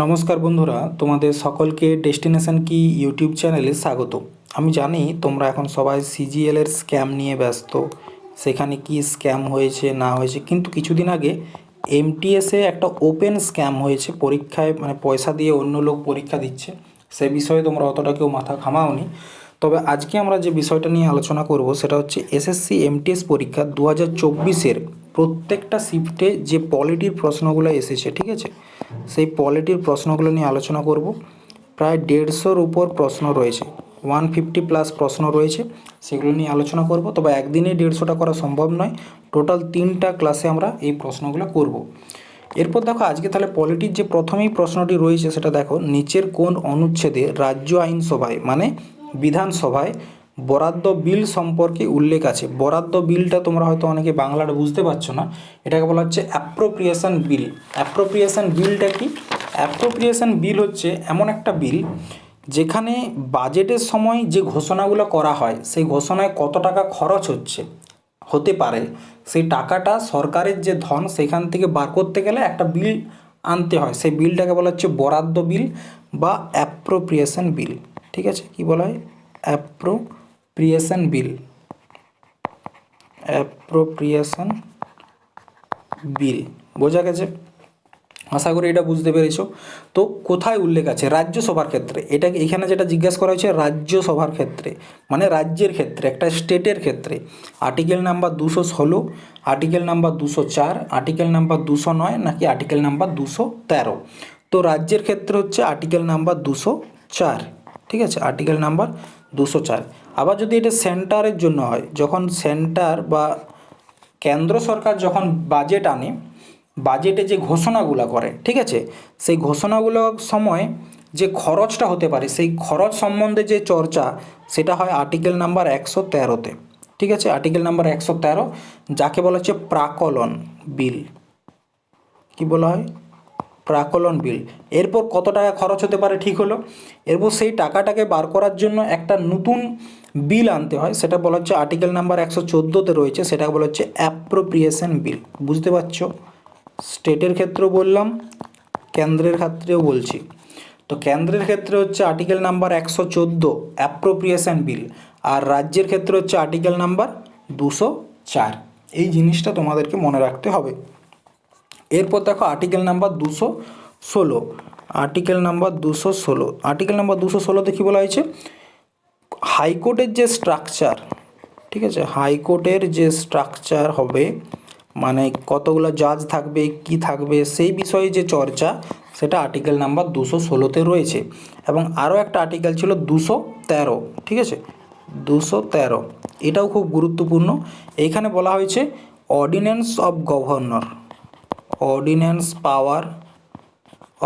নমস্কার বন্ধুরা, তোমাদের সকলকে ডেস্টিনেশন কি ইউটিউব চ্যানেলে স্বাগত। আমি জানি তোমরা এখন সবাই সিজিএল এর স্ক্যাম নিয়ে ব্যস্ত। সেখানে কি স্ক্যাম হয়েছে, না হয়েছে, কিন্তু কিছুদিন আগে এমটিএসে একটা ওপেন স্ক্যাম হয়েছে, পরীক্ষায় মানে পয়সা দিয়ে অন্য লোক পরীক্ষা দিচ্ছে। সে বিষয়ে তোমরা অতটা কেউ মাথা ঘামাওনি। তবে আজকে আমরা যে বিষয়টা নিয়ে আলোচনা করব, সেটা হচ্ছে এসএসসি এমটিএস পরীক্ষা দু হাজার চব্বিশের। প্রত্যেকটা শিফটে যে পলিটির প্রশ্নগুলো এসেছে, ঠিক আছে? সেই পলিটির প্রশ্নগুলো নিয়ে আলোচনা করব। প্রায় দেড়শোর উপর প্রশ্ন রয়েছে। ওয়ান ফিফটি প্লাস প্রশ্ন রয়েছে। সেগুলো নিয়ে আলোচনা করব। তবে একদিনে দেড়শোটা করা সম্ভব নয়। টোটাল তিনটা ক্লাসে আমরা এই প্রশ্নগুলো করব। এরপর দেখো, আজকে তাহলে পলিটির যে প্রথমেই প্রশ্নটি রয়েছে, সেটা দেখো, নিচের কোন অনুচ্ছেদে রাজ্য আইনসভায় মানে বিধানসভায় বরাদ্দ বিল সম্পর্কে উল্লেখ আছে। বরাদ্দ বিলটা তোমরা হয়তো অনেকে বাংলাটা বুঝতে পারছ না। এটাকে বলা হচ্ছে অ্যাপ্রোপ্রিয়েশন বিল অ্যাপ্রোপ্রিয়েশন বিলটা কি? অ্যাপ্রোপ্রিয়েশন বিল হচ্ছে এমন একটা বিল যেখানে বাজেটের সময় যে ঘোষণাগুলো করা হয়, সেই ঘোষণায় কত টাকা খরচ হচ্ছে, হতে পারে। সেই টাকাটা সরকারের যে ধন, সেখান থেকে বার করতে গেলে একটা বিল আনতে হয়। সেই বিলটাকে বলা হচ্ছে বরাদ্দ বিল বা অ্যাপ্রোপ্রিয়েশন বিল ঠিক আছে? কি বলা হয়? অ্যাপ্রোপ্রিয়েশন বিল অ্যাপ্রোপ্রিয়েশন বিল বোঝা গেছে? আশা করি এটা বুঝতে পেরেছ। তো কোথায় উল্লেখ আছে? রাজ্যসভার ক্ষেত্রে। এটা এখানে যেটা জিজ্ঞাসা করা হয়েছে, রাজ্যসভার ক্ষেত্রে। মানে রাজ্যের ক্ষেত্রে, একটা স্টেটের ক্ষেত্রে। আর্টিকেল নাম্বার দুশো ষোলো, আর্টিকেল নাম্বার দুশো চার, আর্টিকেল নাম্বার দুশো নয়, নাকি আর্টিকেল নাম্বার দুশো তেরো। তো রাজ্যের ক্ষেত্রে হচ্ছে আর্টিকেল নাম্বার দুশো চার। ঠিক আছে? আর্টিকেল নাম্বার দুশো চার। আবার যদি এটা সেন্টারের জন্য হয়, যখন সেন্টার বা কেন্দ্র সরকার যখন বাজেট আনে বাজেটে যে ঘোষণাগুলো করে, ঠিক আছে? সেই ঘোষণাগুলোর সময় যে খরচটা হতে পারে, সেই খরচ সম্বন্ধে যে চর্চা, সেটা হয় আর্টিকেল নাম্বার একশো তেরোতে ঠিক আছে? আর্টিকেল নাম্বার একশো তেরো, যাকে বলা হচ্ছে প্রাকলন বিল। কি বলা হয়? প্রাকলন বিল। এরপর কত টাকা খরচ হতে পারে ঠিক হলো? এরপর সেই টাকাটাকে বার করার জন্য একটা নতুন বিল আনতে হয়। সেটা বলা হচ্ছে আর্টিকেল নাম্বার একশো চোদ্দোতে রয়েছে। সেটা বলা হচ্ছে অ্যাপ্রোপ্রিয়েশন বিল। বুঝতে পারছ? স্টেটের ক্ষেত্রেও বললাম, কেন্দ্রের ক্ষেত্রেও বলছি। তো কেন্দ্রের ক্ষেত্রে হচ্ছে আর্টিকেল নাম্বার একশো চোদ্দ, অ্যাপ্রোপ্রিয়েশন বিল। আর রাজ্যের ক্ষেত্রে হচ্ছে আর্টিকেল নাম্বার দুশো চার। এই জিনিসটা তোমাদেরকে মনে রাখতে হবে। এরপর দেখো আর্টিকেল নাম্বার দুশো ষোলো। আর্টিকেল নাম্বার দুশো ষোলো। আর্টিকেল নাম্বার দুশো ষোলোতে কী বলা হয়েছে? হাইকোর্টের যে স্ট্রাকচার ঠিক আছে? হাইকোর্টের যে স্ট্রাকচার হবে মানে কতগুলো জাজ থাকবে, কি থাকবে, সেই বিষয়ে যে চর্চা, সেটা আর্টিকেল নাম্বার দুশো ষোলোতে রয়েছে। এবং আরও একটা আর্টিকেল ছিল দুশো তেরো, ঠিক আছে? দুশো তেরো। এটাও খুব গুরুত্বপূর্ণ। এইখানে বলা হয়েছে ordinance of governor ordinance power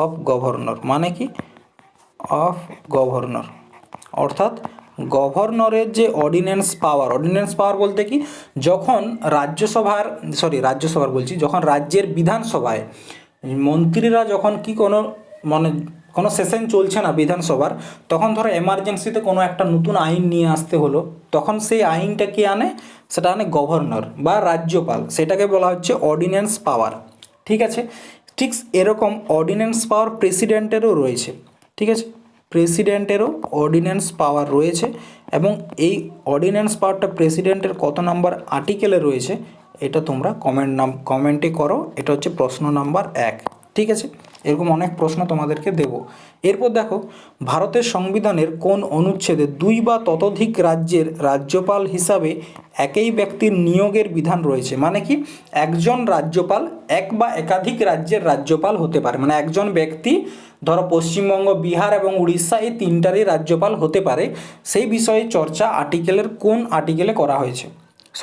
of governor মানে কি? অফ গভর্নর অর্থাৎ গভর্নরের যে অর্ডিন্যান্স পাওয়ার অর্ডিন্যান্স পাওয়ার বলতে কি? যখন রাজ্যসভার সরি রাজ্যসভার বলছি, যখন রাজ্যের বিধানসভায় মন্ত্রীরা যখন কি কোনো মানে কোনো সেশন চলছে না বিধানসভার, তখন ধরো এমার্জেন্সিতে কোনো একটা নতুন আইন নিয়ে আসতে হলো, তখন সেই আইনটা কি আনে? সেটা আনে গভর্নর বা রাজ্যপাল, সেটাকে বলা হচ্ছে অর্ডিন্যান্স পাওয়ার ঠিক আছে? ঠিক এরকম অর্ডিন্যান্স পাওয়ার প্রেসিডেন্টেরও রয়েছে। ঠিক আছে? প্রেসিডেন্টেরও অর্ডিন্যান্স পাওয়ার রয়েছে এবং এই অর্ডিন্যান্স পাওয়ারটা প্রেসিডেন্টের কত নাম্বার আর্টিকেলে রয়েছে, এটা তোমরা কমেন্ট নাম কমেন্টে করো। এটা হচ্ছে প্রশ্ন নাম্বার এক। ঠিক আছে? এরকম অনেক প্রশ্ন তোমাদেরকে দেব। এরপর দেখো, ভারতের সংবিধানের কোন অনুচ্ছেদে দুই বা ততোধিক রাজ্যের রাজ্যপাল হিসাবে একই ব্যক্তির নিয়োগের বিধান রয়েছে? মানে কি? একজন রাজ্যপাল এক বা একাধিক রাজ্যের রাজ্যপাল হতে পারে। মানে একজন ব্যক্তি, ধরো পশ্চিমবঙ্গ, বিহার এবং উড়িষ্যা, এই তিনটারই রাজ্যপাল হতে পারে। সেই বিষয়ে চর্চা আর্টিকেলের কোন আর্টিকেলে করা হয়েছে?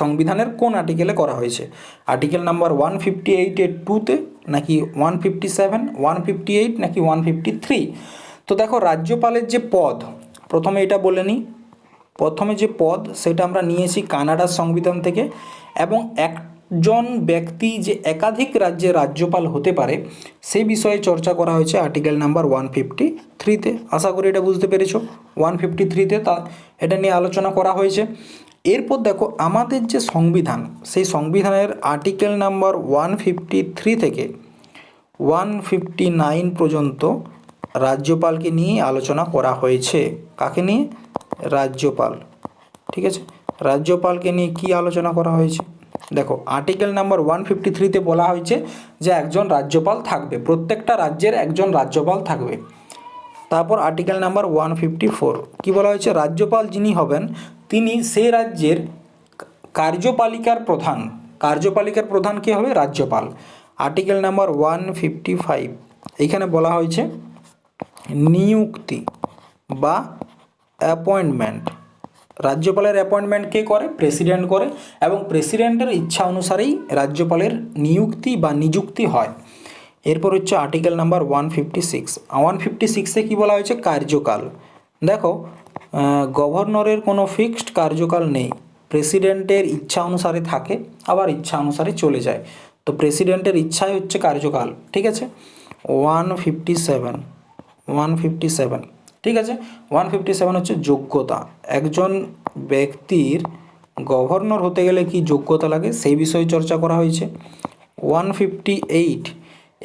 সংবিধানের কোন আর্টিকেলে করা হয়েছে? আর্টিকেল নাম্বার ওয়ান ফিফটি এইটের টুতে নাকি one fifty seven one fifty eight নাকি ওয়ান ফিফটি থ্রি তো দেখো, রাজ্যপালের যে পদ, প্রথমে এটা বলে নিই। প্রথমে যে পদ, সেটা আমরা নিয়েছি কানাডার সংবিধান থেকে এবং একজন ব্যক্তি যে একাধিক রাজ্যের রাজ্যপাল হতে পারে সেই বিষয়ে চর্চা করা হয়েছে আর্টিকেল নাম্বার ওয়ান ফিফটি থ্রিতে আশা করি এটা বুঝতে পেরেছ। ওয়ান ফিফটি থ্রিতে তা, এটা নিয়ে আলোচনা করা হয়েছে। এরপর দেখো আমাদের যে সংবিধান, সেই সংবিধানের article number one fifty three থেকে ওয়ান ফিফটি নাইন পর্যন্ত রাজ্যপালকে নিয়ে আলোচনা করা হয়েছে। কাকে নিয়ে? রাজ্যপাল। ঠিক আছে? রাজ্যপালকে নিয়ে কি আলোচনা করা হয়েছে? দেখো আর্টিকেল নাম্বার ওয়ান ফিফটি থ্রিতে বলা হয়েছে যে একজন রাজ্যপাল থাকবে, প্রত্যেকটা রাজ্যের একজন রাজ্যপাল থাকবে। তারপর article number one fifty four কী বলা হয়েছে? রাজ্যপাল যিনি হবেন তিনি সেই রাজ্যের কার্যপালিকার প্রধান। কার্যপালিকার প্রধান কে হবে? রাজ্যপাল। Article number one fifty five. এখানে বলা হয়েছে, নিযুক্তি বা অ্যাপয়েন্টমেন্ট। রাজ্যপালের অ্যাপয়েন্টমেন্ট কে করে? প্রেসিডেন্ট করে এবং প্রেসিডেন্টের ইচ্ছা অনুসারেই রাজ্যপালের নিযুক্তি বা নিযুক্তি হয়। এরপর হচ্ছে article number one fifty six. One fifty সিক্সে কী বলা হয়েছে? কার্যকাল। দেখো গভর্নরের কোনো ফিক্সড কার্যকাল নেই। প্রেসিডেন্টের ইচ্ছা অনুসারে থাকে, আবার ইচ্ছা অনুসারে চলে যায়। তো প্রেসিডেন্টের ইচ্ছাই হচ্ছে কার্যকাল, ঠিক আছে? One fifty seven, one fifty seven, ঠিক আছে? ওয়ান ফিফটি সেভেন হচ্ছে যোগ্যতা। একজন ব্যক্তির গভর্নর হতে গেলে কি যোগ্যতা লাগে, সেই বিষয়ে চর্চা করা হয়েছে। ওয়ান ফিফটি এইট,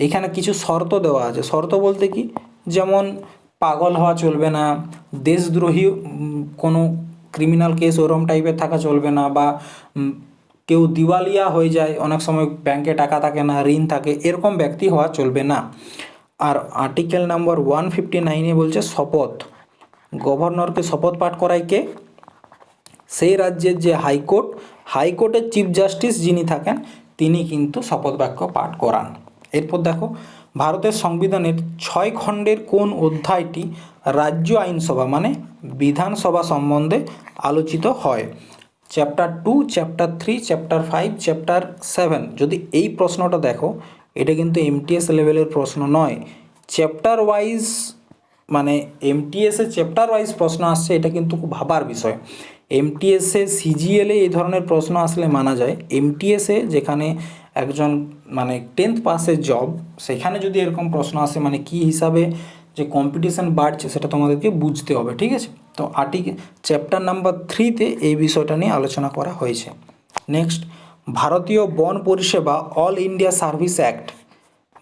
এখানে কিছু শর্ত দেওয়া আছে। শর্ত বলতে কি? যেমন পাগল হওয়া চলবে না, দেশদ্রোহী কোনো ক্রিমিনাল কেস ওরম টাইপের থাকা চলবে না বা কেউ দিওয়ালিয়া হয়ে যায়, অনেক সময় ব্যাংকে টাকা থাকে না, ঋণ থাকে, এরকম ব্যক্তি হওয়া চলবে না। আর আর্টিকেল নাম্বার ওয়ান ফিফটি নাইনে বলছে শপথ। গভর্নরকে শপথ পাঠ করায় কে? সেই রাজ্যের যে হাইকোর্ট, হাইকোর্টের চিফ জাস্টিস যিনি থাকেন, তিনি কিন্তু শপথ বাক্য পাঠ করান। এরপর দেখো ভারতের সংবিধানের ছয় খণ্ডের কোন অধ্যায়টি রাজ্য আইনসভা মানে বিধানসভা সম্বন্ধে আলোচিত হয়? Chapter two, chapter three, chapter five, chapter seven. যদি এই প্রশ্নটা দেখো, এটা কিন্তু এমটিএস লেভেলের প্রশ্ন নয়। চ্যাপ্টার ওয়াইজ মানে এমটিএসে চ্যাপ্টার ওয়াইজ প্রশ্ন আসছে, এটা কিন্তু খুব ভাবার বিষয়। এমটিএসে সিজিএলে এই ধরনের প্রশ্ন আসলে মানা যায়। এমটিএসে যেখানে একজন মানে টেন্থ পাসের জব সেখানে যদি এরকম প্রশ্ন আসে মানে কি হিসাবে যে কম্পিটিশান বাড়ছে, সেটা তোমাদেরকে বুঝতে হবে, ঠিক আছে? তো আর্টিকেল চ্যাপ্টার নাম্বার থ্রিতে এই বিষয়টা নিয়ে আলোচনা করা হয়েছে। নেক্সট ভারতীয় বন পরিষেবা অল ইন্ডিয়া সার্ভিস অ্যাক্ট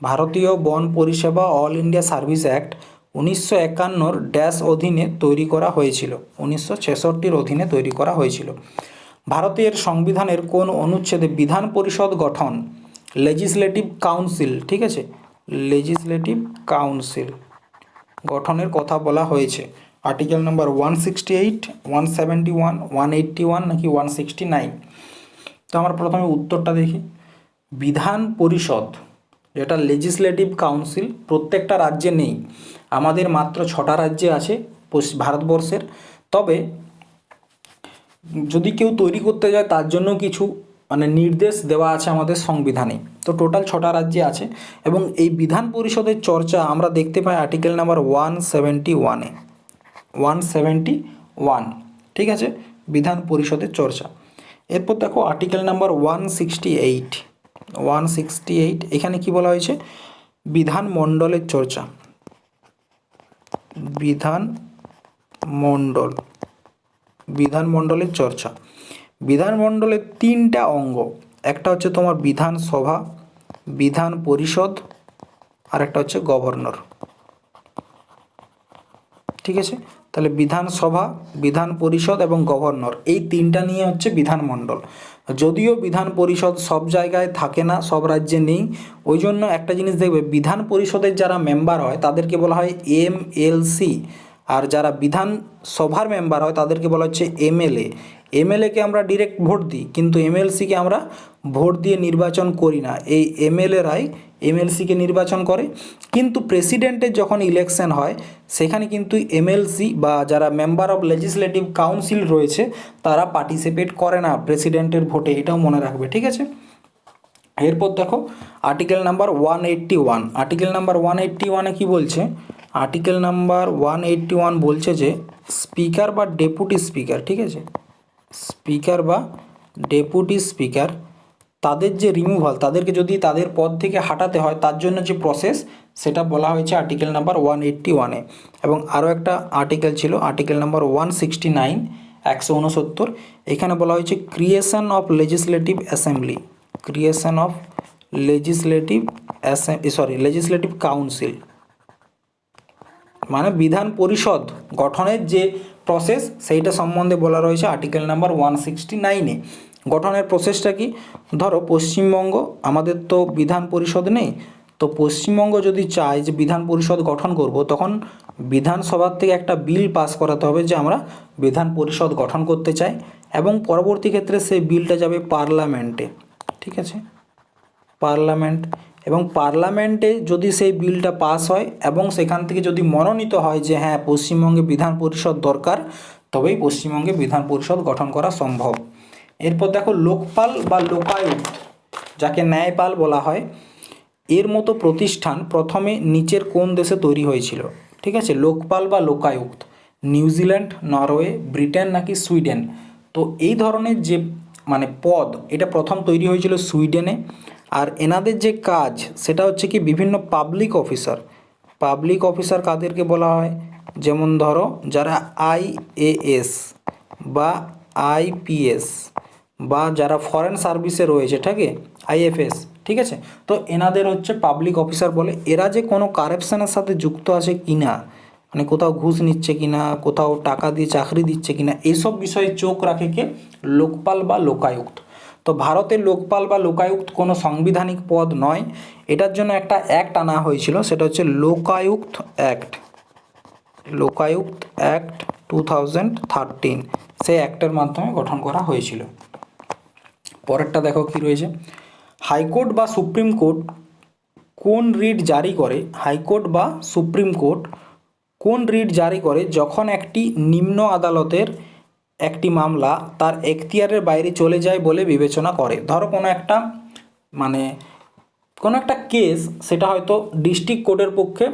ভারতীয় বন পরিষেবা অল ইন্ডিয়া সার্ভিস অ্যাক্ট উনিশশো একান্নর ড্যাশ অধীনে তৈরি করা হয়েছিল। উনিশশো ছেষট্টির অধীনে তৈরি করা হয়েছিল। ভারতের সংবিধানের কোন অনুচ্ছেদে বিধান পরিষদ গঠন? লেজিসলেটিভ কাউন্সিল ঠিক আছে? লেজিসলেটিভ কাউন্সিল গঠনের কথা বলা হয়েছে। Article number one sixty eight one seventy one one eighty one নাকি ওয়ান সিক্সটি নাইন তো আমার প্রথমে উত্তরটা দেখি। বিধান পরিষদ, যেটা লেজিসলেটিভ কাউন্সিল প্রত্যেকটা রাজ্যে নেই, আমাদের মাত্র ছটা রাজ্যে আছে ভারতবর্ষের। তবে যদি কেউ তৈরি করতে যায়, তার জন্য কিছু মানে নির্দেশ দেওয়া আছে আমাদের সংবিধানে। তো টোটাল ছটা রাজ্যে আছে এবং এই বিধান পরিষদের চর্চা আমরা দেখতে পাই আর্টিকেল নাম্বার ওয়ান সেভেন্টি ওয়ানে ওয়ান সেভেন্টি ওয়ান ঠিক আছে? বিধান পরিষদের চর্চা। এরপর দেখো article number one sixty eight one sixty eight এখানে কি বলা হয়েছে? বিধান মণ্ডলের চর্চা। বিধান মণ্ডল। বিধানমণ্ডলের চর্চা। বিধানমণ্ডলের তিনটা অঙ্গ, একটা হচ্ছে তোমার বিধানসভা, বিধান পরিষদ, আর একটা হচ্ছে গভর্নর। ঠিক আছে? তাহলে বিধানসভা, বিধান পরিষদ এবং গভর্নর, এই তিনটা নিয়ে হচ্ছে বিধানমণ্ডল। যদিও বিধান পরিষদ সব জায়গায় থাকে না, সব রাজ্যে নেই, ওই জন্য একটা জিনিস দেখবে, বিধান পরিষদের যারা মেম্বার হয়, তাদেরকে বলা হয় এম এল সি আর যারা বিধান সভার মেম্বার হয়, তাদেরকে বলা হচ্ছে এমএলএ। এমএলএকে আমরা ডিরেক্ট ভোট দিই, কিন্তু এমএলসিকে আমরা ভোট দিয়ে নির্বাচন করি না। এই এমএলএরাই এমএলসিকে নির্বাচন করে। কিন্তু প্রেসিডেন্টের যখন ইলেকশন হয়, সেখানে কিন্তু এমএলসি বা যারা মেম্বার অফ লেজিসলেটিভ কাউন্সিল রয়েছে, তারা পার্টিসিপেট করে না প্রেসিডেন্টের ভোটে, এটাও মনে রাখবে, ঠিক আছে? এরপর দেখো article number one eighty one article number one eighty ওয়ানে কী বলছে? Article number one eighty one বলছে যে, স্পিকার বা ডেপুটি স্পিকার, ঠিক আছে? স্পিকার বা ডেপুটি স্পিকার, তাদের যে রিমুভাল তাদেরকে যদি তাদের পদ থেকে হাঁটাতে হয়, তার জন্য যে প্রসেস সেটা বলা হয়েছে আর্টিকেল নাম্বার ওয়ান এইট্টি ওয়ানে এবং আরও একটা আর্টিকেল ছিল, article number one sixty nine, একশো উনসত্তর। এখানে বলা হয়েছে creation of legislative assembly creation of legislative sorry legislative council মানে বিধান পরিষদ গঠনের যে প্রসেস সেইটা সম্বন্ধে বলা রয়েছে আর্টিকেল নাম্বার ওয়ান সিক্সটি নাইনে গঠনের প্রসেসটা কি? ধরো পশ্চিমবঙ্গ, আমাদের তো বিধান পরিষদ নেই, তো পশ্চিমবঙ্গ যদি চায় যে বিধান পরিষদ গঠন করব, তখন বিধানসভার থেকে একটা বিল পাস করাতে হবে যে আমরা বিধান পরিষদ গঠন করতে চাই, এবং পরবর্তী ক্ষেত্রে সেই বিলটা যাবে পার্লামেন্টে। ঠিক আছে? পার্লামেন্ট এবং পার্লামেন্টে যদি সেই বিলটা পাস হয় এবং সেখান থেকে যদি মনোনীত হয় যে হ্যাঁ পশ্চিমবঙ্গে বিধান পরিষদ দরকার, তবেই পশ্চিমবঙ্গে বিধান পরিষদ গঠন করা সম্ভব। এরপর দেখো লোকপাল বা লোকায়ুক্ত, যাকে ন্যায়পাল বলা হয়, এর মতো প্রতিষ্ঠান প্রথমে নিচের কোন দেশে তৈরি হয়েছিল? ঠিক আছে, লোকপাল বা Lokayukta, New Zealand, Norway, Britain নাকি সুইডেন? তো এই ধরনের যে মানে পদ, এটা প্রথম তৈরি হয়েছিল সুইডেনে। আর এনাদের যে কাজ, সেটা হচ্ছে কি বিভিন্ন পাবলিক অফিসার পাবলিক অফিসার কাদেরকে বলা হয়? যেমন ধরো, যারা আইএএস বা আইপিএস বা যারা ফরেন সার্ভিসে রয়েছে, ঠিক আইএফএস ঠিক আছে? তো এনাদের হচ্ছে পাবলিক অফিসার বলে। এরা যে কোনো কারাপশানের সাথে যুক্ত আছে কি না মানে কোথাও ঘুষ নিচ্ছে কিনা? কোথাও টাকা দিয়ে চাকরি দিচ্ছে কিনা? এইসব বিষয়ে চোখ রাখে কে? লোকপাল বা লোকায়ুক্ত। তো ভারতের লোকপাল বা লোকায়ুক্ত কোনো সাংবিধানিক পদ নয়। এটার জন্য একটা অ্যাক্ট আনা হয়েছিল, সেটা হচ্ছে Lokayukta act Lokayukta act two thousand thirteen সেই অ্যাক্টের মাধ্যমে গঠন করা হয়েছিল। পরেরটা দেখো কি রয়েছে। হাইকোর্ট বা সুপ্রিম কোর্ট কোন রিট জারি করে, হাইকোর্ট বা সুপ্রিম কোর্ট কোন রিট জারি করে, যখন একটি নিম্ন আদালতের একটি মামলা তার এখতিয়ারের বাইরে চলে যায় বলে বিবেচনা করে। ধরো কোনো একটা মানে কোনো একটা কেস সেটা হয়তো ডিস্ট্রিক্ট কোর্টের পক্ষে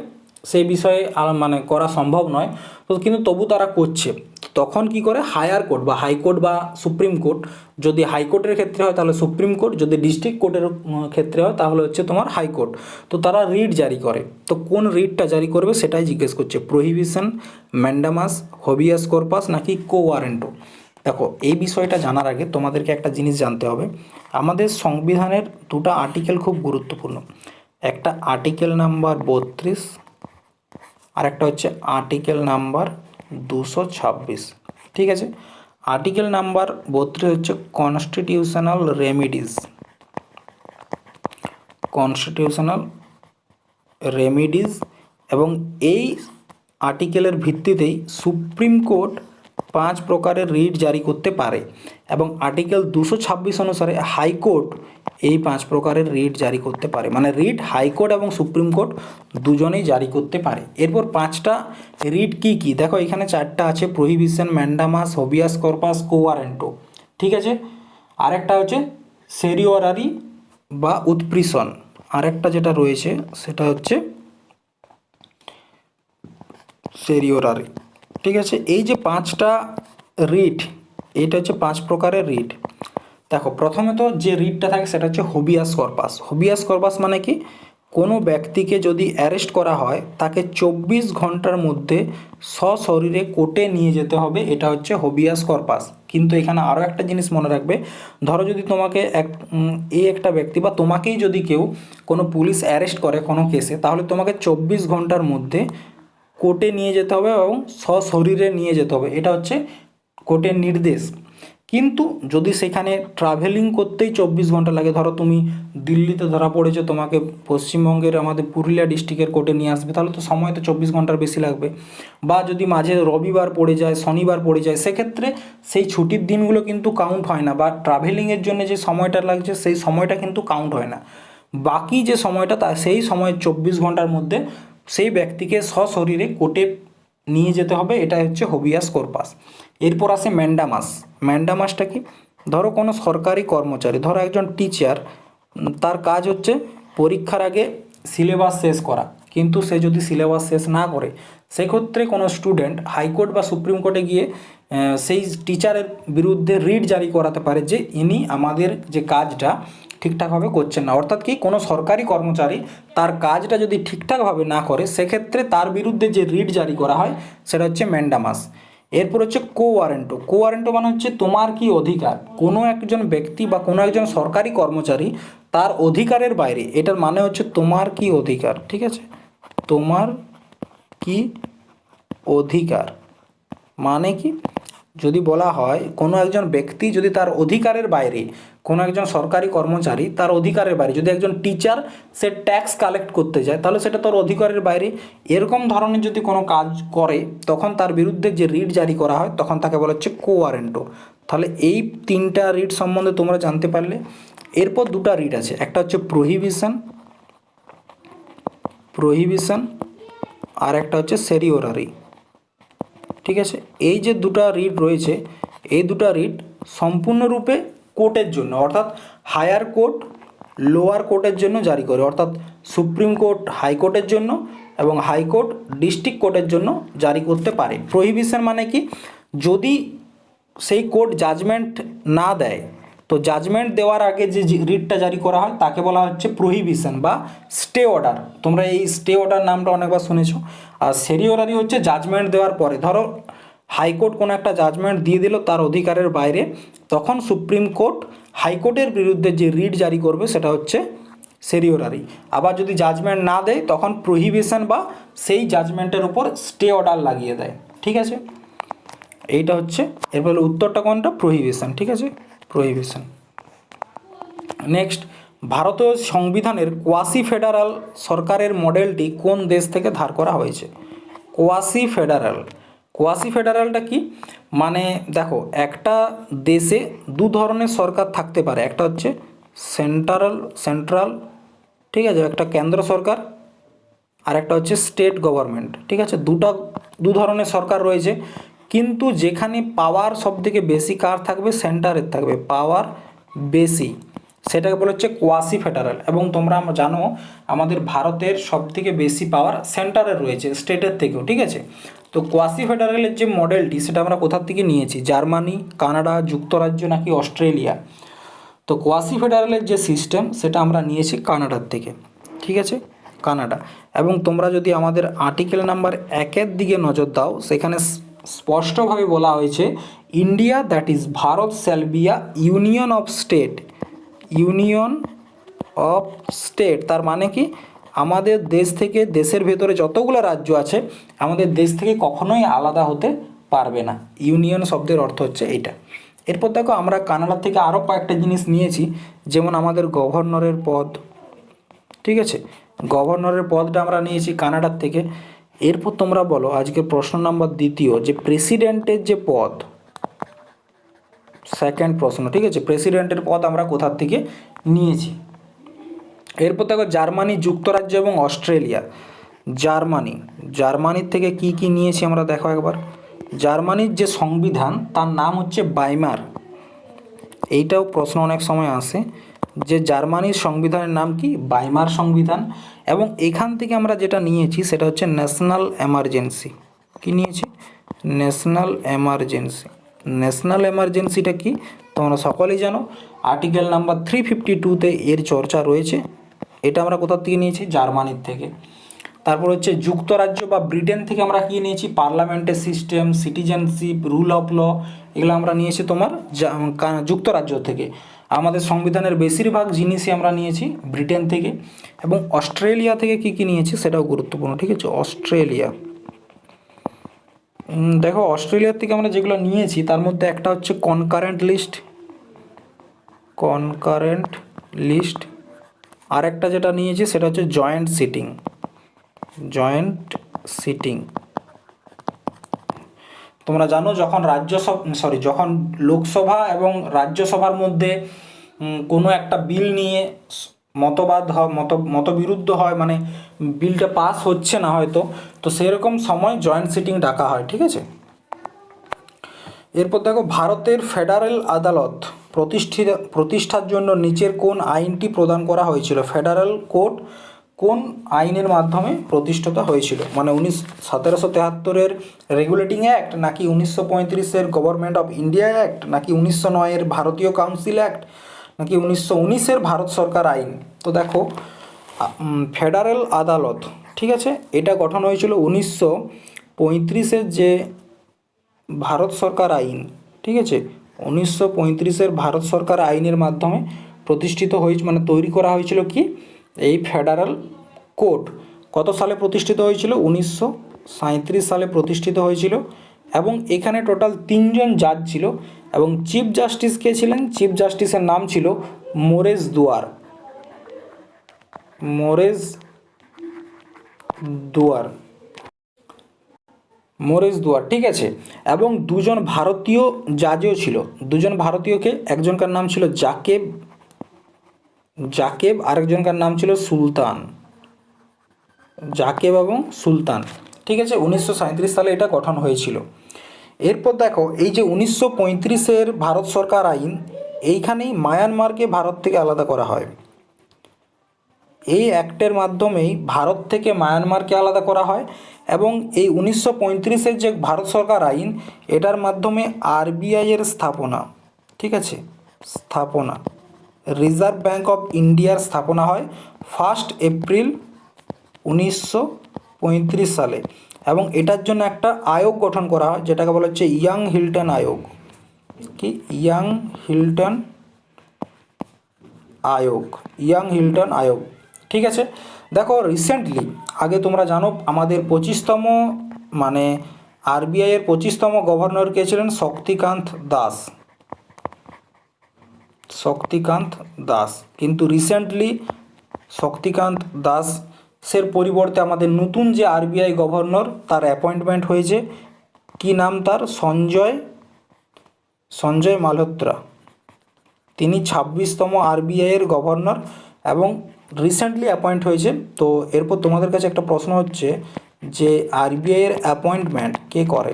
সেই বিষয়ে মানে করা সম্ভব নয়। তো কিন্তু তবু তারা করছে। তখন কি করে? হায়ার কোর্ট বা হাইকোর্ট বা সুপ্রিম কোর্ট যদি হাইকোর্টের ক্ষেত্রে হয় তাহলে সুপ্রিম কোর্ট, যদি ডিস্ট্রিক্ট কোর্টের ক্ষেত্রে হয় তাহলে হচ্ছে তোমার হাইকোর্ট তো তারা রিট জারি করে। তো কোন রিটটা জারি করবে সেটাই জিজ্ঞেস করছে। প্রহিবিশন ম্যান্ডামাস হবিয়াস কর্পাস নাকি কো ওয়ারেন্টো দেখো, এই বিষয়টা জানার আগে তোমাদেরকে একটা জিনিস জানতে হবে। আমাদের সংবিধানের দুটো আর্টিকেল খুব গুরুত্বপূর্ণ। একটা আর্টিকেল নাম্বার বত্রিশ আর একটা হচ্ছে আর্টিকেল নাম্বার দুশো ছাব্বিশ। ঠিক আছে? আর্টিকেল নাম্বার বত্রিশ হচ্ছে কনস্টিটিউশনাল রেমিডিস কনস্টিটিউশনাল রেমিডিস এবং এই আর্টিকেলের ভিত্তিতেই সুপ্রিম কোর্ট পাঁচ প্রকারের রিট জারি করতে পারে এবং আর্টিকেল দুশো ছাব্বিশ অনুসারে হাইকোর্ট এই পাঁচ প্রকারের রিট জারি করতে পারে। মানে রিট, হাইকোর্ট এবং সুপ্রিম কোর্ট দুজনেই জারি করতে পারে। এরপর পাঁচটা রিট কি কি? দেখো, এখানে চারটা আছে। Prohibition, mandamus, habeas corpus, quo warranto. ঠিক আছে? আরেকটা হচ্ছে সেরিওরারি বা উৎপ্রিসন আরেকটা যেটা রয়েছে, সেটা হচ্ছে সেরিওরারি। ঠিক আছে? এই যে পাঁচটা রিট, এটা হচ্ছে পাঁচ প্রকারের রিট। দেখো, প্রথমে তো যে রিটটা থাকে সেটা হচ্ছে হবিয়াস কর্পাস হবিয়াস কর্পাস মানে কি? কোনো ব্যক্তিকে যদি অ্যারেস্ট করা হয়, তাকে চব্বিশ ঘণ্টার মধ্যে সশরীরে কোর্টে নিয়ে যেতে হবে, এটা হচ্ছে হবিয়াস কর্পাস কিন্তু এখানে আরও একটা জিনিস মনে রাখবে, ধরো যদি তোমাকে এক এই একটা ব্যক্তি বা তোমাকেই যদি কেউ কোনো পুলিশ অ্যারেস্ট করে কোনো কেসে তাহলে তোমাকে চব্বিশ ঘণ্টার মধ্যে কোর্টে নিয়ে যেতে হবে এবং সশরীরে নিয়ে যেতে হবে। এটা হচ্ছে কোর্টের নির্দেশ। কিন্তু যদি সেখানে ট্রাভেলিং করতেই চব্বিশ ঘণ্টা লাগে, ধরো তুমি দিল্লিতে ধরা পড়েছো, তোমাকে পশ্চিমবঙ্গের আমাদের পুরুলিয়া ডিস্ট্রিক্টের কোর্টে নিয়ে আসবে, তাহলে তো সময় তো চব্বিশ ঘণ্টার বেশি লাগবে। বা যদি মাঝে রবিবার পড়ে যায়, শনিবার পড়ে যায়, সেক্ষেত্রে সেই ছুটির দিনগুলো কিন্তু কাউন্ট হয় না, বা ট্রাভেলিংয়ের জন্য যে সময়টা লাগছে, সেই সময়টা কিন্তু কাউন্ট হয় না। বাকি যে সময়টা, তা সেই সময় চব্বিশ ঘণ্টার মধ্যে সেই ব্যক্তিকে সশরীরে কোর্টে নিয়ে যেতে হবে এটা হচ্ছে হবিয়াস কর্পাস এরপর আসে ম্যান্ডামাস ম্যান্ডামাসটা কি? ধরো কোনো সরকারি কর্মচারী, ধরো একজন টিচার তার কাজ হচ্ছে পরীক্ষার আগে সিলেবাস শেষ করা। কিন্তু সে যদি সিলেবাস শেষ না করে, সেক্ষেত্রে কোনো স্টুডেন্ট হাইকোর্ট বা সুপ্রিম কোর্টে গিয়ে সেই টিচারের বিরুদ্ধে রিট জারি করাতে পারে যে ইনি আমাদের যে কাজটা ঠিকঠাকভাবে করছেন না। অর্থাৎ কি, কোনো সরকারি কর্মচারী তার কাজটা যদি ঠিকঠাকভাবে না করে, সেক্ষেত্রে তার বিরুদ্ধে যে রিট জারি করা হয়, সেটা হচ্ছে ম্যান্ডামাস এরপর হচ্ছে কো ওয়ারেন্টো কো ওয়ারেন্টো মানে হচ্ছে তোমার কি অধিকার? কোনো একজন ব্যক্তি বা কোনো একজন সরকারি কর্মচারী তার অধিকারের বাইরে, এটার মানে হচ্ছে তোমার কি অধিকার, ঠিক আছে? তোমার কি অধিকার। মানে কি? যদি বলা হয়, কোনো একজন ব্যক্তি যদি তার অধিকারের বাইরে কোনো একজন সরকারি কর্মচারী তার অধিকারের বাইরে, যদি একজন টিচার সে ট্যাক্স কালেক্ট করতে যায়, তাহলে সেটা তার অধিকারের বাইরে। এরকম ধরনের যদি কোনো কাজ করে, তখন তার বিরুদ্ধে যে রিট জারি করা হয়, তখন তাকে বলা হচ্ছে কোয়ারেন্টো তাহলে এই তিনটা রিট সম্বন্ধে তোমরা জানতে পারলে। এরপর দুটো রিট আছে, একটা হচ্ছে প্রহিবিশন প্রহিবিশন আর একটা হচ্ছে সেরিওরারি ঠিক আছে? এই যে দুটো রিট রয়েছে, এই দুটো রিট সম্পূর্ণরূপে কোর্টের জন্য, অর্থাৎ হায়ার কোর্ট লোয়ার কোর্টের জন্য জারি করে, অর্থাৎ সুপ্রিম কোর্ট হাইকোর্টের জন্য এবং হাইকোর্ট ডিস্ট্রিক্ট কোর্টের জন্য জারি করতে পারে। প্রহিবিশন মানে কি? যদি সেই কোর্ট জাজমেন্ট না দেয়, তো জাজমেন্ট দেওয়ার আগে যে রিটটা জারি করা হয়, তাকে বলা হচ্ছে প্রহিবিশন বা স্টে অর্ডার। তোমরা এই স্টে অর্ডার নামটা অনেকবার শুনেছো। আর সেরি অর্ডারই হচ্ছে জাজমেন্ট দেওয়ার পরে। ধরো হাইকোর্ট কোনো একটা জাজমেন্ট দিয়ে দিল তার অধিকারের বাইরে, তখন সুপ্রিম কোর্ট হাইকোর্টের বিরুদ্ধে যে রিট জারি করবে সেটা হচ্ছে সেরিওরারি আবার যদি জাজমেন্ট না দেয়, তখন প্রহিবিশন বা সেই জাজমেন্টের উপর স্টে অর্ডার লাগিয়ে দেয়। ঠিক আছে? এইটা হচ্ছে, এরপর উত্তরটা কোনটা? প্রহিবিশন ঠিক আছে? প্রহিবিশন নেক্সট ভারতীয় সংবিধানের কোয়াসি ফেডারাল সরকারের মডেলটি কোন দেশ থেকে ধার করা হয়েছে? কোয়াসি ফেডারাল কোয়াসি ফেডারালটা কি? মানে দেখো, একটা দেশে দু ধরনের সরকার থাকতে পারে। একটা হচ্ছে সেন্ট্রাল সেন্ট্রাল ঠিক আছে, একটা কেন্দ্র সরকার, আর একটা হচ্ছে স্টেট গভর্নমেন্ট ঠিক আছে? দুটা, দু ধরনের সরকার রয়েছে। কিন্তু যেখানে পাওয়ার সব থেকে বেশি কার থাকবে? সেন্টারের থাকবে। পাওয়ার বেশি। সেটাকে বলা হচ্ছে কোয়াসি ফেডারেল এবং তোমরা জানো, আমাদের ভারতের সব থেকে বেশি পাওয়ার সেন্টারে রয়েছে স্টেটের থেকেও, ঠিক আছে? তো কোয়াসি ফেডারেলের যে মডেলটি সেটা আমরা কোথার থেকে নিয়েছি? জার্মানি, কানাডা, যুক্তরাজ্য নাকি অস্ট্রেলিয়া? তো কোয়াসি ফেডারেলের যে সিস্টেম সেটা আমরা নিয়েছি কানাডার থেকে, ঠিক আছে? কানাডা। এবং তোমরা যদি আমাদের আর্টিকেল নাম্বার একের দিকে নজর দাও, সেখানে স্পষ্টভাবে বলা হয়েছে India that is Bharat a union of state union of state তার মানে কি? আমাদের দেশ থেকে দেশের ভেতরে যতগুলো রাজ্য আছে, আমাদের দেশ থেকে কখনোই আলাদা হতে পারবে না। ইউনিয়ন শব্দের অর্থ হচ্ছে এইটা। এরপর দেখো, আমরা কানাডা থেকে আরও কয়েকটা জিনিস নিয়েছি, যেমন আমাদের গভর্নরের পদ, ঠিক আছে? গভর্নরের পদটা আমরা নিয়েছি কানাডার থেকে। এরপর তোমরা বলো, আজকে প্রশ্ন নাম্বার দ্বিতীয়, যে প্রেসিডেন্টের যে পদ সেকেন্ড প্রশ্ন, ঠিক আছে? প্রেসিডেন্টের পদ আমরা কোথার থেকে নিয়েছি? এরপর দেখো জার্মানি, যুক্তরাজ্য এবং অস্ট্রেলিয়া। জার্মানি, জার্মানির থেকে কি কি নিয়েছি আমরা দেখো একবার। জার্মানির যে সংবিধান, তার নাম হচ্ছে বাইমার। এইটাও প্রশ্ন অনেক সময় আসে যে জার্মানির সংবিধানের নাম কি? বাইমার সংবিধান। এবং এখান থেকে আমরা যেটা নিয়েছি, সেটা হচ্ছে ন্যাশনাল এমার্জেন্সি। কি নিয়েছি? National emergency. ন্যাশনাল এমার্জেন্সিটা কি? তোমরা সকলেই জানো। আর্টিকেল নাম্বার থ্রি ফিফটি টুতে এর চর্চা রয়েছে। এটা আমরা কোথার থেকে নিয়েছি? জার্মানির থেকে। তারপর হচ্ছে যুক্তরাজ্য বা ব্রিটেন থেকে আমরা কী নিয়েছি? পার্লামেন্টের system, citizenship, rule of law, এগুলো আমরা নিয়েছি তোমার যুক্তরাজ্য থেকে। আমাদের সংবিধানের বেশিরভাগ জিনিসই আমরা নিয়েছি ব্রিটেন থেকে। এবং অস্ট্রেলিয়া থেকে কি কি নিয়েছি সেটাও গুরুত্বপূর্ণ, ঠিক আছে? অস্ট্রেলিয়া। দেখো, অস্ট্রেলিয়ার থেকে আমরা যেগুলো নিয়েছি, তার মধ্যে একটা হচ্ছে কনকারেন্ট লিস্ট কনকারেন্ট লিস্ট আর একটা যেটা নিয়েছি সেটা হচ্ছে জয়েন্ট সিটিং জয়েন্ট সিটিং তোমরা জানো যখন রাজ্যসভা সরি যখন লোকসভা এবং রাজ্যসভার মধ্যে কোনো একটা বিল নিয়ে মতবাদ হয় মত মতবিরুদ্ধ হয় মানে বিলটা পাস হচ্ছে না হয়তো, তো সেরকম সময় জয়েন্ট সিটিং ডাকা হয়, ঠিক আছে? এরপর দেখো ভারতের ফেডারেল আদালত প্রতিষ্ঠিত, প্রতিষ্ঠার জন্য নিচের কোন আইনটি প্রদান করা হয়েছিল? ফেডারেল কোর্ট কোন আইনের মাধ্যমে প্রতিষ্ঠিত হয়েছিল? মানে উনিশ, সতেরোশো তেহাত্তরের রেগুলেটিং অ্যাক্ট নাকি উনিশশো পঁয়ত্রিশের গভর্নমেন্ট অফ ইন্ডিয়া অ্যাক্ট নাকি উনিশশো নয়ের ভারতীয় কাউন্সিল অ্যাক্ট নাকি উনিশশো উনিশের ভারত সরকার আইন? তো দেখো ফেডারেল আদালত, ঠিক আছে? এটা গঠন হয়েছিল উনিশশো পঁয়ত্রিশের যে ভারত সরকার আইন, ঠিক আছে? উনিশশো পঁয়ত্রিশের ভারত সরকার আইনের মাধ্যমে প্রতিষ্ঠিত হয়েছে মানে তৈরি করা হয়েছিল কি? এই ফেডারেল কোর্ট কত সালে প্রতিষ্ঠিত হয়েছিল? উনিশশো সালে প্রতিষ্ঠিত হয়েছিল এবং এখানে টোটাল তিনজন জাজ ছিল এবং চিফ জাস্টিস কে ছিলেন? চিফ জাস্টিসের নাম ছিল মোরেজ দুয়ার। মোরেজ দুয়ার। মোরেজ দুয়ার, ঠিক আছে? এবং দুজন ভারতীয় জাজও ছিল। দুজন ভারতীয়কে, একজনকার নাম ছিল জাকেব জাকেব, আরেকজনকার নাম ছিল সুলতান। জাকেব এবং সুলতান, ঠিক আছে? উনিশশো সাঁইত্রিশ সালে এটা গঠন হয়েছিল। এরপর দেখো, এই যে উনিশশো পঁয়ত্রিশের ভারত সরকার আইন, এইখানেই মায়ানমারকে ভারত থেকে আলাদা করা হয়। এই অ্যাক্টের মাধ্যমেই ভারত থেকে মায়ানমারকে আলাদা করা হয় এবং এই উনিশশো পঁয়ত্রিশের যে ভারত সরকার আইন, এটার মাধ্যমে আরবিআইয়ের স্থাপনা, ঠিক আছে? স্থাপনা। রিজার্ভ ব্যাঙ্ক অফ ইন্ডিয়ার স্থাপনা হয় ফার্স্ট এপ্রিল উনিশশো পঁয়ত্রিশ সালে এবং এটার জন্য একটা আয়োগ গঠন করা হয়, যেটাকে বলা হচ্ছে ইয়াং হিল্টন আয়োগ। কি? ইয়াং হিল্টন আয়োগ। ইয়াং হিল্টন আয়োগ। ঠিক আছে? দেখো রিসেন্টলি আগে তোমরা জানো, আমাদের পঁচিশতম মানে আরবিআইয়ের পঁচিশতম গভর্নর কে ছিলেন শক্তিকান্ত দাস। শক্তিকান্ত দাস। কিন্তু রিসেন্টলি শক্তিকান্ত দাসের পরিবর্তে আমাদের নতুন যে আরবিআই গভর্নর তার অ্যাপয়েন্টমেন্ট হয়েছে। কি নাম তার? সঞ্জয় সঞ্জয় মালহোত্রা। তিনি ছাব্বিশতম আরবিআইয়ের গভর্নর এবং রিসেন্টলি অ্যাপয়েন্ট হয়েছে, তো এরপর তোমাদের কাছে একটা প্রশ্ন হচ্ছে যে আরবিআইয়ের অ্যাপয়েন্টমেন্ট কে করে?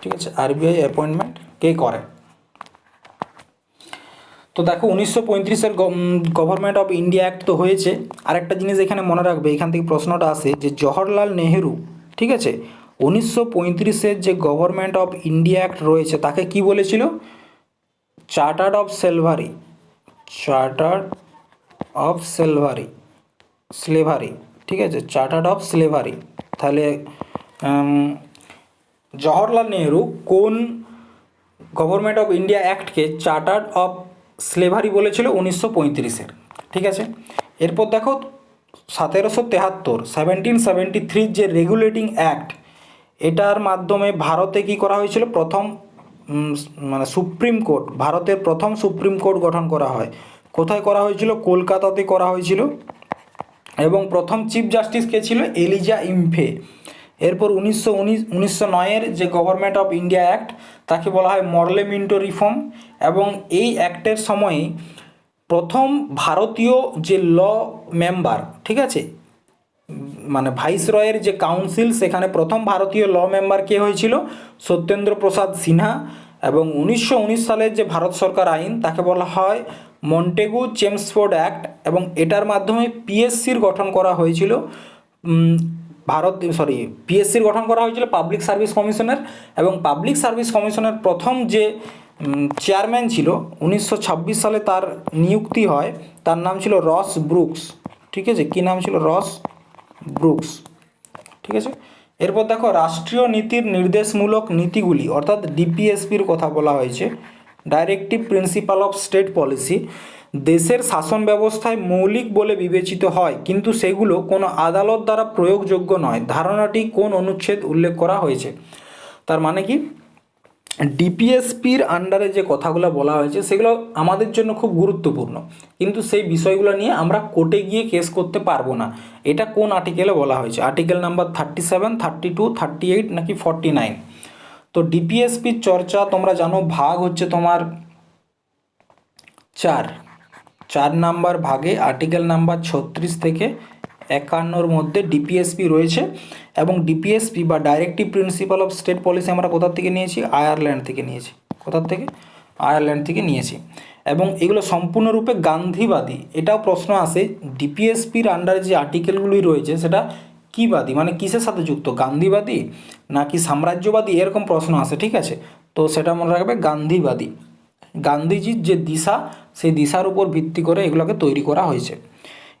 ঠিক আছে আরবিআই অ্যাপয়েন্টমেন্ট কে করে? তো দেখো, উনিশশো পঁয়ত্রিশের গভর্নমেন্ট অফ ইন্ডিয়া অ্যাক্ট তো হয়েছে। আর একটা জিনিস এখানে মনে রাখবে, এখান থেকে প্রশ্নটা আসে যে জওহরলাল নেহেরু, ঠিক আছে, উনিশশো পঁয়ত্রিশের যে গভর্নমেন্ট অফ ইন্ডিয়া অ্যাক্ট রয়েছে, তাকে কি বলেছিল? Chartered of slavery chartered of slavery slavery ঠিক আছে? চার্টার্ড অফ স্লেভারি তাহলে জওহরলাল নেহেরু কোন গভর্নমেন্ট অফ ইন্ডিয়া অ্যাক্টকে চার্টার্ড অফ স্লেভারি বলেছিল? উনিশশো পঁয়ত্রিশের। ঠিক আছে? এরপর দেখো, সতেরোশো তেহাত্তর সেভেন্টিন সেভেন্টি থ্রির যে রেগুলেটিং অ্যাক্ট এটার মাধ্যমে ভারতে কি করা হয়েছিল? প্রথম মানে সুপ্রিম কোর্ট ভারতের প্রথম সুপ্রিম কোর্ট গঠন করা হয়। কোথায় করা হয়েছিল? কলকাতাতে করা হয়েছিল। এবং প্রথম চিফ জাস্টিস কে ছিল? Elijah Impey. এরপর উনিশশো উনিশ, উনিশশো নয়ের যে গভর্নমেন্ট অফ ইন্ডিয়া অ্যাক্ট, তাকে বলা হয় মরলে মিন্টো রিফর্ম। এবং এই অ্যাক্টের সময়ে প্রথম ভারতীয় যে ল মেম্বার, ঠিক আছে? মানে ভাইসরয়ের যে কাউন্সিল, সেখানে প্রথম ভারতীয় ল মেম্বার কে হয়েছিল? সত্যেন্দ্র প্রসাদ সিনহা। এবং উনিশশো উনিশ সালের যে ভারত সরকার আইন, তাকে বলা হয় মন্টেগু চেমসফোর্ড অ্যাক্ট এবং এটার মাধ্যমে পিএসসির গঠন করা হয়েছিল ভারত, সরি, পিএসসির গঠন করা হয়েছিল পাবলিক সার্ভিস কমিশনের এবং পাবলিক সার্ভিস কমিশনের প্রথম যে চেয়ারম্যান ছিল উনিশশো ছাব্বিশ সালে তার নিযুক্তি হয়, তার নাম ছিল রস ব্রুকস। ঠিক আছে? কী নাম ছিল? রস ব্রুকস। ঠিক আছে? এরপর দেখো, রাষ্ট্রীয় নীতির নির্দেশমূলক নীতিগুলি, অর্থাৎ ডিপিএসপির কথা বলা হয়েছে directive principle of state policy দেশের শাসন ব্যবস্থায় মৌলিক বলে বিবেচিত হয়, কিন্তু সেগুলো কোনো আদালত দ্বারা প্রয়োগযোগ্য নয়। ধারণাটি কোন অনুচ্ছেদ উল্লেখ করা হয়েছে? তার মানে কি? ডিপিএসপির আন্ডারে যে কথাগুলো বলা হয়েছে, সেগুলো আমাদের জন্য খুব গুরুত্বপূর্ণ। কিন্তু সেই বিষয়গুলো নিয়ে আমরা কোর্টে গিয়ে কেস করতে পারব না। এটা কোন আর্টিকেলে বলা হয়েছে? Article number thirty seven thirty two thirty eight নাকি ফর্টি নাইন তো ডিপিএসপির চর্চা তোমরা জানো, ভাগ হচ্ছে তোমার চার। চার নাম্বার ভাগে আর্টিকেল নাম্বার ছত্রিশ থেকে একান্নর মধ্যে ডিপিএসপি রয়েছে এবং ডিপিএসপি বা directive principle of state policy আমরা কোথার থেকে নিয়েছি? আয়ারল্যান্ড থেকে নিয়েছি। কোথার থেকে? আয়ারল্যান্ড থেকে নিয়েছি। এবং এগুলো সম্পূর্ণরূপে গান্ধীবাদী। এটাও প্রশ্ন আসে ডিপিএসপির আন্ডারে যে আর্টিকেলগুলি রয়েছে, সেটা কীবাদী? মানে কিসের সাথে যুক্ত? গান্ধীবাদী নাকি সাম্রাজ্যবাদী? এরকম প্রশ্ন আসে, ঠিক আছে? তো সেটা মনে রাখবে গান্ধীবাদী। গান্ধীজির যে দিশা, সেই দিশার উপর ভিত্তি করে এগুলোকে তৈরি করা হয়েছে।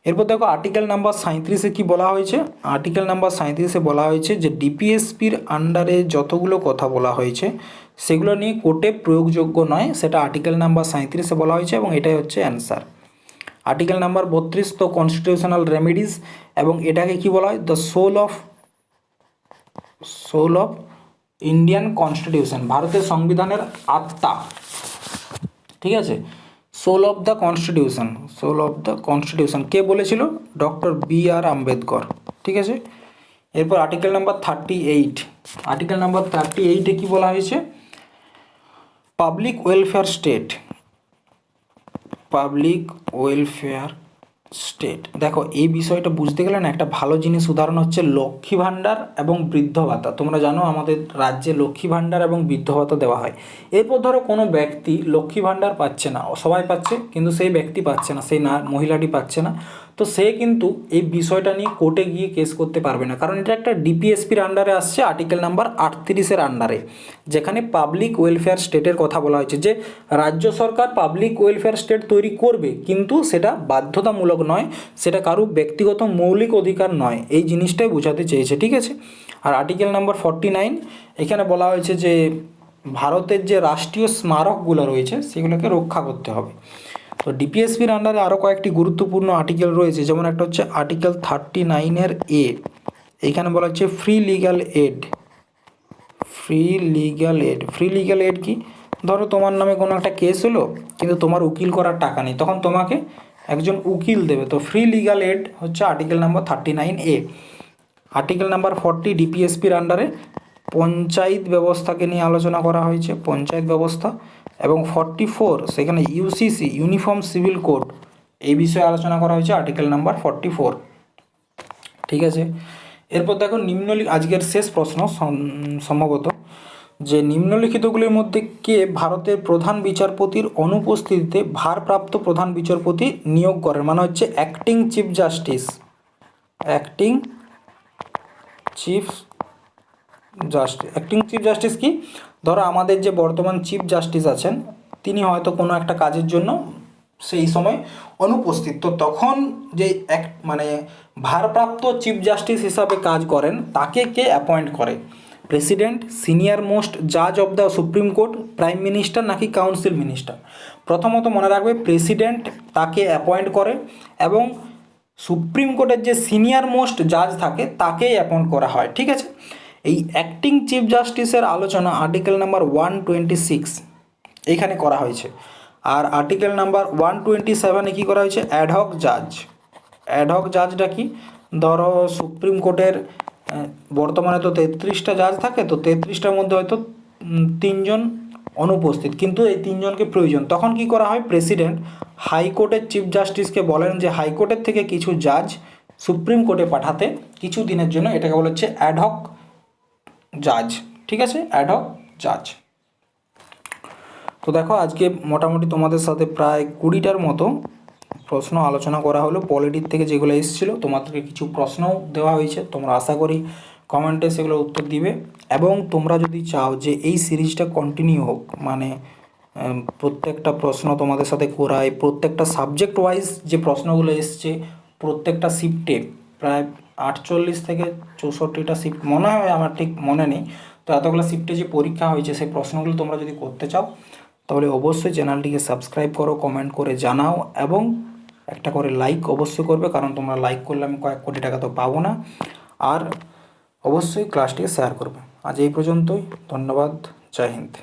এরপর দেখো আর্টিকেল নাম্বার সাঁত্রিশে কি বলা হয়েছে? আর্টিকেল নাম্বার সাঁত্রিশে বলা হয়েছে যে ডিপিএসপির আন্ডারে যতগুলো কথা বলা হয়েছে, সেগুলো নিয়ে কোর্টে প্রয়োগযোগ্য নয়, সেটা আর্টিকেল নাম্বার সাঁত্রিশে বলা হয়েছে এবং এটাই হচ্ছে অ্যান্সার। আর্টিকেল নাম্বার বত্রিশ তো কনস্টিটিউশনাল রেমেডিস এবং এটাকে কি বলা হয়? The soul of soul of Indian constitution ভারতের সংবিধানের আত্মা। ঠিক আছে? Soul of the constitution soul of the constitution কে বলেছিল? ডক্টর বি আর আম্বেদকর ঠিক আছে? এরপর article number thirty eight article number thirty এইটে কী বলা হয়েছে? Public welfare state public welfare state দেখো, এই বিষয়টা বুঝতে গেলে না একটা ভালো জিনিস উদাহরণ হচ্ছে লক্ষ্মী ভাণ্ডার এবং বৃদ্ধ ভাতা। তোমরা জানো আমাদের রাজ্যে লক্ষ্মী ভাণ্ডার এবং বৃদ্ধ ভাতা দেওয়া হয়। এরপর ধরো কোনো ব্যক্তি লক্ষ্মী ভাণ্ডার পাচ্ছে না। সবাই পাচ্ছে, কিন্তু সেই ব্যক্তি পাচ্ছে না, সেই না মহিলাটি পাচ্ছে না। তো সে কিন্তু এই বিষয়টা নিয়ে কোর্টে গিয়ে কেস করতে পারবে না। কারণ এটা একটা ডিপিএসপির আন্ডারে আসছে আর্টিকেল নাম্বার আটত্রিশের আন্ডারে যেখানে পাবলিক ওয়েলফেয়ার স্টেটের কথা বলা হয়েছে যে, রাজ্য সরকার পাবলিক ওয়েলফেয়ার স্টেট তৈরি করবে, কিন্তু সেটা বাধ্যতামূলক নয়, সেটা কারও ব্যক্তিগত মৌলিক অধিকার নয়, এই জিনিসটাই বোঝাতে চেয়েছে, ঠিক আছে? আর আর্টিকেল নাম্বার ফর্টি নাইন এখানে বলা হয়েছে যে, ভারতের যে রাষ্ট্রীয় স্মারকগুলো রয়েছে, সেগুলোকে রক্ষা করতে হবে। তো ডিপিএসপির আন্ডারে আরও কয়েকটি গুরুত্বপূর্ণ আর্টিকেল রয়েছে, যেমন একটা হচ্ছে আর্টিকেল থার্টি নাইনের এ এখানে বলা হচ্ছে free legal aid free legal aid free legal aid কি? ধরো তোমার নামে কোনো একটা কেস হলো, কিন্তু তোমার উকিল করার টাকা নেই, তখন তোমাকে একজন উকিল দেবে, তো ফ্রি লিগ্যাল এড হচ্ছে article number thirty nine A article number forty ডিপিএসপির আন্ডারে পঞ্চায়েত ব্যবস্থাকে নিয়ে আলোচনা করা হয়েছে, পঞ্চায়েত ব্যবস্থা এবং ফর্টি ফোর সেখানে ইউসিসি ইউনিফর্ম সিভিল কোড এই বিষয়ে আলোচনা করা হয়েছে আর্টিকেল নাম্বার ফর্টি ফোর ঠিক আছে? এরপর দেখো নিম্নলিখিত আজকের শেষ প্রশ্ন সম্ভবত, যে নিম্নলিখিতগুলির মধ্যে কে ভারতের প্রধান বিচারপতির অনুপস্থিতিতে ভারপ্রাপ্ত প্রধান বিচারপতি নিয়োগ করেন? মানে হচ্ছে acting chief justice acting chief justice acting chief justice কি? ধরো আমাদের যে বর্তমান চিফ জাস্টিস আছেন, তিনি হয়তো কোনো একটা কাজের জন্য সেই সময় অনুপস্থিত। তো তখন যে এক মানে ভারপ্রাপ্ত চিফ জাস্টিস হিসাবে কাজ করেন, তাকে কে অ্যাপয়েন্ট করে? প্রেসিডেন্ট সিনিয়র মোস্ট জাজ of the supreme court prime minister নাকি কাউন্সিল মিনিস্টার প্রথমত মনে রাখবে প্রেসিডেন্ট তাকে অ্যাপয়েন্ট করে এবং সুপ্রিম কোর্টের যে সিনিয়র মোস্ট জাজ থাকে, তাকেই অ্যাপয়েন্ট করা হয়, ঠিক আছে? এই অ্যাক্টিং চিফ জাস্টিসের আলোচনা article number one twenty six এইখানে করা হয়েছে। আর আর্টিকেল নাম্বার ওয়ান টোয়েন্টি সেভেনে কী করা হয়েছে? অ্যাডহক জাজ অ্যাডহক জাজটা কি? ধরো সুপ্রিম কোর্টের বর্তমানে তো তেত্রিশটা জাজ থাকে, তো তেত্রিশটার মধ্যে হয়তো তিনজন অনুপস্থিত। কিন্তু এই তিনজনকে প্রয়োজন। তখন কি করা হয়? প্রেসিডেন্ট হাইকোর্টের চিফ জাস্টিসকে বলেন যে হাইকোর্টের থেকে কিছু জাজ সুপ্রিম কোর্টে পাঠাতে কিছু দিনের জন্য এটাকে বলা হচ্ছে অ্যাডহক জাজ ঠিক আছে? অ্যাডহক জাজ তো দেখো, আজকে মোটামুটি তোমাদের সাথে প্রায় কুড়িটার মতো প্রশ্ন আলোচনা করা হলো। পলিটির থেকে যেগুলো এসেছিল, তোমাদেরকে কিছু প্রশ্নও দেওয়া হয়েছে। তোমরা আশা করি কমেন্টে সেগুলো উত্তর দিবে। এবং তোমরা যদি চাও যে এই সিরিজটা কন্টিনিউ হোক মানে প্রত্যেকটা প্রশ্ন তোমাদের সাথে করাই প্রত্যেকটা সাবজেক্ট ওয়াইজ যে প্রশ্নগুলো এসছে, প্রত্যেকটা শিফটে প্রায় আটচল্লিশ থেকে চৌষট্টিটা শিফট মনে হয় আমার ঠিক মনে নেই। তো এতগুলো শিফটে যে পরীক্ষা হয়েছে, সেই প্রশ্নগুলো তোমরা যদি করতে চাও, তাহলে অবশ্যই চ্যানেলটিকে সাবস্ক্রাইব করো কমেন্ট করে জানাও এবং একটা করে লাইক অবশ্যই করবে, কারণ তোমরা লাইক করলে আমি কয়েক কোটি টাকা তো পাবো না। আর অবশ্যই ক্লাসটিকে শেয়ার করবে। আজ এই পর্যন্তই, ধন্যবাদ, জয় হিন্দ।